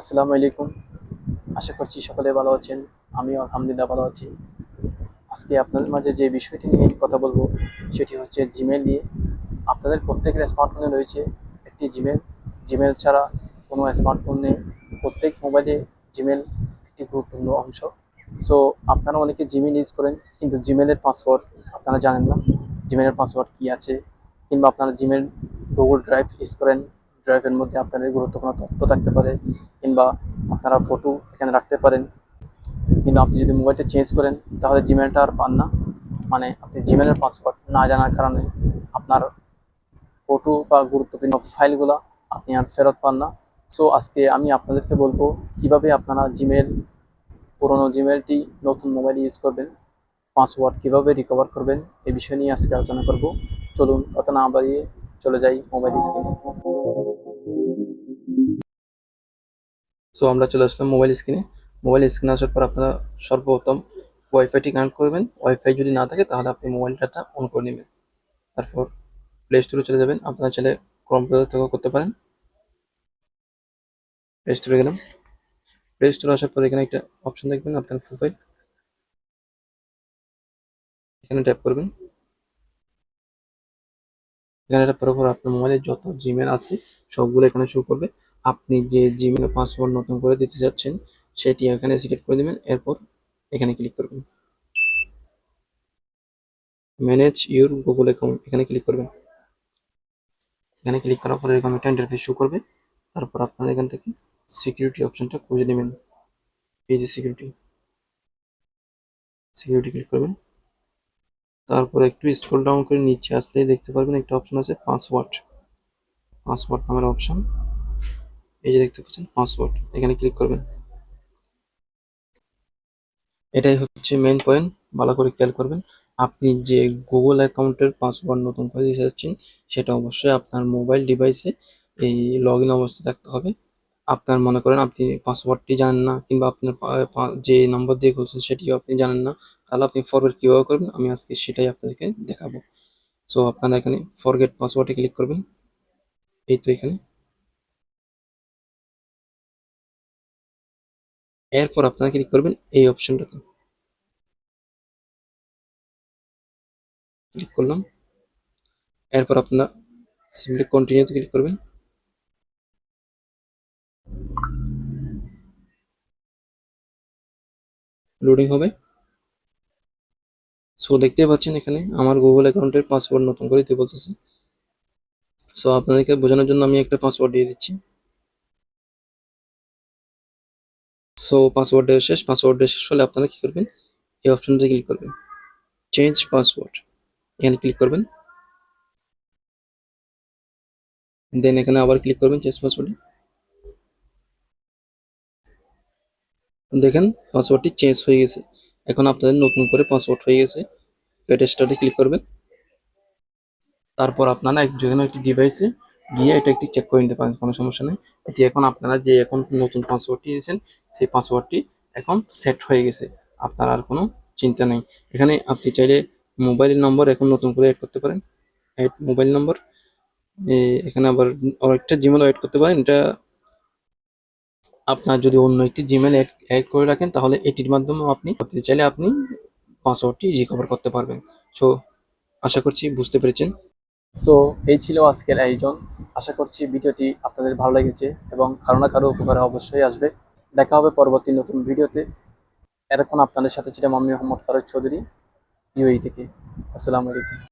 আসসালামু আলাইকুম। আশা করছি সকলে ভালো আছেন। আমিও আলহামদুলিল্লাহ ভালো আছি। আজকে আপনাদের মাঝে যে বিষয়টি নিয়ে কথা বলব, সেটি হচ্ছে জিমেল নিয়ে। আপনাদের প্রত্যেকের স্মার্টফোনে রয়েছে একটি জিমেল জিমেল ছাড়া কোনো স্মার্টফোন নেই। প্রত্যেক মোবাইলে জিমেল একটি গুরুত্বপূর্ণ অংশ। সো আপনারা অনেকে জিমেল ইউজ করেন, কিন্তু জিমেলের পাসওয়ার্ড আপনারা জানেন না। জিমেলের পাসওয়ার্ড কী আছে? কিংবা আপনারা জিমেল গুগল ড্রাইভ ইউজ করেন? ড্রাইভের মধ্যে আপনাদের গুরুত্বপূর্ণ তথ্য থাকতে পারে। কিংবা আপনারা ফটো এখানে রাখতে পারেন। কিন্তু আপনি যদি মোবাইলটা চেঞ্জ করেন, তাহলে জিমেলটা আর পান না। মানে আপনি জিমেলের পাসওয়ার্ড না জানার কারণে আপনার ফটো বা গুরুত্বপূর্ণ ফাইলগুলো আপনি আর ফেরত পান না। সো আজকে আমি আপনাদেরকে বলব, কীভাবে আপনারা জিমেল পুরনো জিমেলটি নতুন মোবাইল ইউজ করবেন পাসওয়ার্ড কীভাবে রিকভার করবেন, এ বিষয় নিয়ে আজকে আলোচনা করব। চলুন, কথা না বাড়িয়ে চলে যাই মোবাইল স্ক্রিনে সো আমরা চলে আসলাম মোবাইল স্ক্রিনে মোবাইল স্ক্রিনে আসার পর আপনারা সর্বপ্রথম ওয়াইফাইটি কানেক্ট করবেন। ওয়াইফাই যদি না থাকে, তাহলে আপনি মোবাইল ডাটা অন করে নেবেন। তারপর প্লে স্টোরে চলে যাবেন। আপনারা চাইলে ক্রম ব্রাউজার থেকেও করতে পারেন। প্লে স্টোরে গেলাম। প্লে স্টোরে আসার পর এখানে একটা অপশন দেখবেন, আপনার প্রোফাইল এখানে ট্যাপ করবেন। এখানে ট্যাপ করার পর আপনার মোবাইলে যত জিমেল আছে, সবগুলো এখানে শো করবে। আপনি যে জিমেল পাসওয়ার্ড নতুন করে দিতে যাচ্ছেন সেটি এখানে সিলেক্ট করে দেবেন, এরপর এখানে ক্লিক করবেন। ম্যানেজ ইউর গুগল অ্যাকাউন্ট এখানে ক্লিক করবেন। এখানে ক্লিক করার পরে এরকম একটা ইন্টারফেস শো করবে। তারপর আপনারা এখান থেকে সিকিউরিটি অপশনটা খুঁজে নেবেন। এই যে সিকিউরিটি সিকিউরিটি ক্লিক করবেন। তারপর একটু স্ক্রল ডাউন করে নিচে আসলেই দেখতে পারবেন একটা অপশন আছে পাসওয়ার্ড পাসওয়ার্ড নামের অপশন এই যে দেখতে পাচ্ছেন পাসওয়ার্ড এখানে ক্লিক করবেন। এটাই হচ্ছে মেন পয়েন্ট ভালো করে খেয়াল করবেন। আপনি যে গুগল অ্যাকাউন্টের পাসওয়ার্ড নতুন করে দিতে চাচ্ছেন সেটা অবশ্যই আপনার মোবাইল ডিভাইসে এই লগ ইন অবস্থায় থাকতে হবে। আপনার মনে করেন আপনি পাসওয়ার্ডটি জানেন না কিংবা আপনার যে নম্বর দিয়ে খুলছেন সেটিও আপনি জানেন না, তাহলে আপনি ফরওয়ার্ড কীভাবে করবেন? আমি আজকে সেটাই আপনাদেরকে দেখাবো। সো আপনারা এখানে ফরগেট পাসওয়ার্ডে ক্লিক করবেন। এই তো এখানে। এরপর আপনারা ক্লিক করবেন এই অপশনটাতে ক্লিক করলাম। এরপর আপনারা সিম্পলি কন্টিনিউতে ক্লিক করবেন। লোডিং হবে। সো দেখতে পাচ্ছেন এখানে আমার গুগল অ্যাকাউন্টের পাসওয়ার্ড নতুন করে দিতে বলতেছে। সো আপনাদেরকে বোঝানোর জন্য আমি একটা পাসওয়ার্ড দিয়ে দিচ্ছি। সো পাসওয়ার্ড শেষ পাসওয়ার্ড শেষ হলে আপনারা কি করবেন? এই অপশনটাতে ক্লিক করবেন। চেঞ্জ পাসওয়ার্ড এখানে ক্লিক করবেন। দেন এখানে আবার ক্লিক করবেন চেঞ্জ পাসওয়ার্ডে দেখেন পাসওয়ার্ডটি চেঞ্জ হয়ে গেছে। এখন আপনাদের নতুন করে পাসওয়ার্ড হয়ে গেছে। এটা স্টার্টে ক্লিক করবেন। তারপর আপনারা এক যে একটি ডিভাইসে গিয়ে এটা একটি চেক করে নিতে পারেন, কোনো সমস্যা নেই। এটি এখন আপনারা যে এখন নতুন পাসওয়ার্ডটি দিয়েছেন, সেই পাসওয়ার্ডটি এখন সেট হয়ে গেছে। আপনার আর কোনো চিন্তা নেই। এখানে আপনি চাইলে মোবাইল নম্বর এখন নতুন করে অ্যাড করতে পারেন। অ্যাড মোবাইল নম্বর এখানে আবার আরেকটা জিমেল অ্যাড করতে পারেন। এটা আপনার যদি অন্য একটি জিমেল অ্যাড করে রাখেন, তাহলে এটির মাধ্যমেও আপনি করতে চাইলে আপনি পাসওয়ার্ডটি রিকভার করতে পারবেন। সো আশা করছি বুঝতে পেরেছেন। সো এই ছিল আজকের আয়োজন। আশা করছি ভিডিওটি আপনাদের ভালো লেগেছে এবং কারও না কারও উপকারে অবশ্যই আসবে। দেখা হবে পরবর্তী নতুন ভিডিওতে। এতক্ষণ আপনাদের সাথে ছিলাম আমি মোহাম্মদ ফারুক চৌধুরী ইউএই থেকে। আসসালামু আলাইকুম।